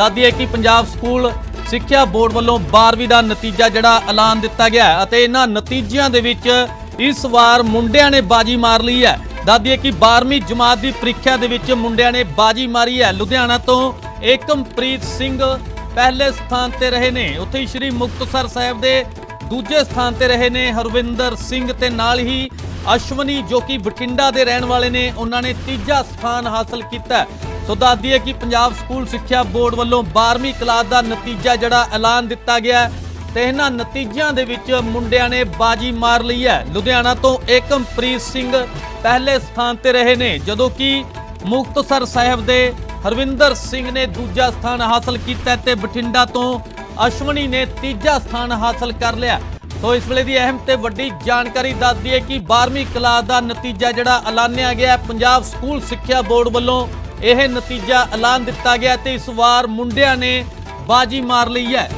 ਦੱਸਦੀ ਹੈ ਕਿ ਪੰਜਾਬ ਸਕੂਲ ਸਿੱਖਿਆ ਬੋਰਡ ਵੱਲੋਂ 12ਵੀਂ ਦਾ ਨਤੀਜਾ ਜਿਹੜਾ ਐਲਾਨ ਦਿੱਤਾ ਗਿਆ ਅਤੇ ਇਹਨਾਂ ਨਤੀਜਿਆਂ ਦੇ ਵਿੱਚ ਇਸ ਵਾਰ ਮੁੰਡਿਆਂ ਨੇ ਬਾਜੀ ਮਾਰ ਲਈ ਹੈ। ਦੱਸਦੀ ਹੈ ਕਿ 12ਵੀਂ ਜਮਾਤ ਦੀ ਪ੍ਰੀਖਿਆ ਦੇ ਵਿੱਚ ਮੁੰਡਿਆਂ ਨੇ ਬਾਜੀ ਮਾਰੀ ਹੈ। ਲੁਧਿਆਣਾ ਤੋਂ ਏਕਮਪ੍ਰੀਤ ਸਿੰਘ ਪਹਿਲੇ ਸਥਾਨ ਤੇ ਰਹੇ ਨੇ। ਉੱਥੇ ਹੀ ਸ਼੍ਰੀ ਮੁਕਤਸਰ ਸਾਹਿਬ ਦੇ ਦੂਜੇ ਸਥਾਨ ਤੇ ਰਹੇ ਨੇ। ਹਰਵਿੰਦਰ ਸਿੰਘ ਤੇ ਨਾਲ ਹੀ ਅਸ਼ਵਨੀ ਜੋ ਕਿ ਬਠਿੰਡਾ ਦੇ ਰਹਿਣ ਵਾਲੇ ਨੇ, ਉਹਨਾਂ ਨੇ ਤੀਜਾ ਸਥਾਨ ਹਾਸਲ ਕੀਤਾ ਸੋ ਦੱਸ ਦਈਏ ਕਿ ਪੰਜਾਬ ਸਕੂਲ ਸਿੱਖਿਆ ਬੋਰਡ ਵੱਲੋਂ 12ਵੀਂ ਕਲਾਸ ਦਾ ਨਤੀਜਾ ਜਿਹੜਾ ਐਲਾਨ ਦਿੱਤਾ ਗਿਆ ਹੈ ਤੇ ਇਹਨਾਂ ਨਤੀਜਿਆਂ ਦੇ ਵਿੱਚ ਮੁੰਡਿਆਂ ਨੇ ਬਾਜੀ ਮਾਰ ਲਈ ਹੈ। ਲੁਧਿਆਣਾ ਤੋਂ ਏਕਮਪ੍ਰੀਤ ਸਿੰਘ ਪਹਿਲੇ ਸਥਾਨ ਤੇ ਰਹੇ ਨੇ, ਜਦੋਂ ਕਿ ਮੁਕਤਸਰ ਸਾਹਿਬ ਦੇ ਹਰਵਿੰਦਰ ਸਿੰਘ ਨੇ ਦੂਜਾ ਸਥਾਨ ਹਾਸਲ ਕੀਤਾ ਹੈ ਤੇ ਬਠਿੰਡਾ ਤੋਂ ਅਸ਼ਵਨੀ ਨੇ ਤੀਜਾ ਸਥਾਨ ਹਾਸਲ ਕਰ ਲਿਆ। ਸੋ ਇਸ ਵੇਲੇ ਦੀ ਅਹਿਮ ਤੇ ਵੱਡੀ ਜਾਣਕਾਰੀ ਦੱਸਦੀ ਹੈ ਕਿ 12ਵੀਂ ਕਲਾਸ ਦਾ ਨਤੀਜਾ ਜਿਹੜਾ ਐਲਾਨਿਆ ਗਿਆ ਪੰਜਾਬ ਸਕੂਲ ਸਿੱਖਿਆ ਬੋਰਡ ਵੱਲੋਂ ਇਹ ਨਤੀਜਾ ਐਲਾਨ ਦਿੱਤਾ ਗਿਆ ਤੇ ਇਸ ਵਾਰ ਮੁੰਡਿਆਂ ਨੇ ਬਾਜੀ ਮਾਰ ਲਈ ਹੈ।